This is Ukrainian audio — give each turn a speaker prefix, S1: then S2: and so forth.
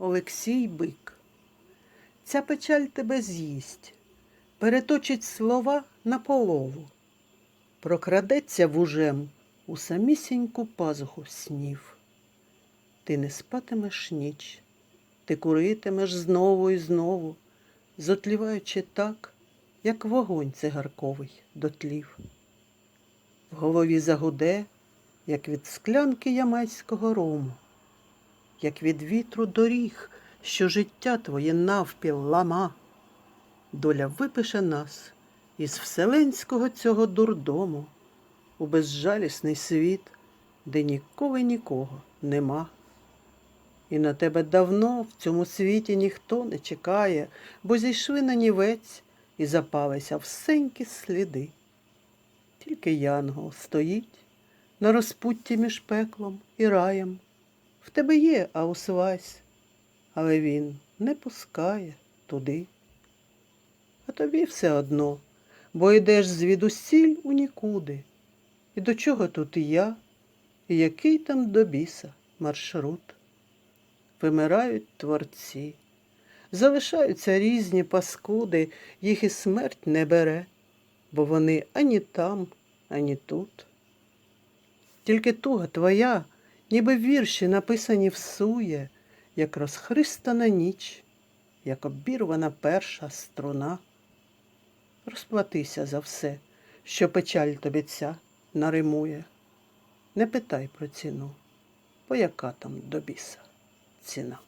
S1: Олексій Бик. Ця печаль тебе з'їсть, переточить слова на полову, прокрадеться вужем у самісіньку пазуху снів. Ти не спатимеш ніч, ти куритимеш знову і знову, зотліваючи так, як вогонь цигарковий дотлів. В голові загуде, як від склянки ямайського рому, як від вітру доріг, що життя твоє навпіл лама. Доля випише нас із вселенського цього дурдому у безжалісний світ, де ніколи нікого нема. І на тебе давно в цьому світі ніхто не чекає, бо зійшли на нівець і запалися всенькі сліди. Тільки янгол стоїть на розпутті між пеклом і раєм. В тебе є аусвась, але він не пускає туди. А тобі все одно, бо йдеш звідусіль у нікуди. І до чого тут я, і який там до біса маршрут? Вимирають творці, залишаються різні паскуди, їх і смерть не бере, бо вони ані там, ані тут. Тільки туга твоя, ніби вірші написані всує, як розхристана ніч, як обірвана перша струна. Розплатися за все, що печаль тобі ця наримує. Не питай про ціну, бо яка там до біса ціна.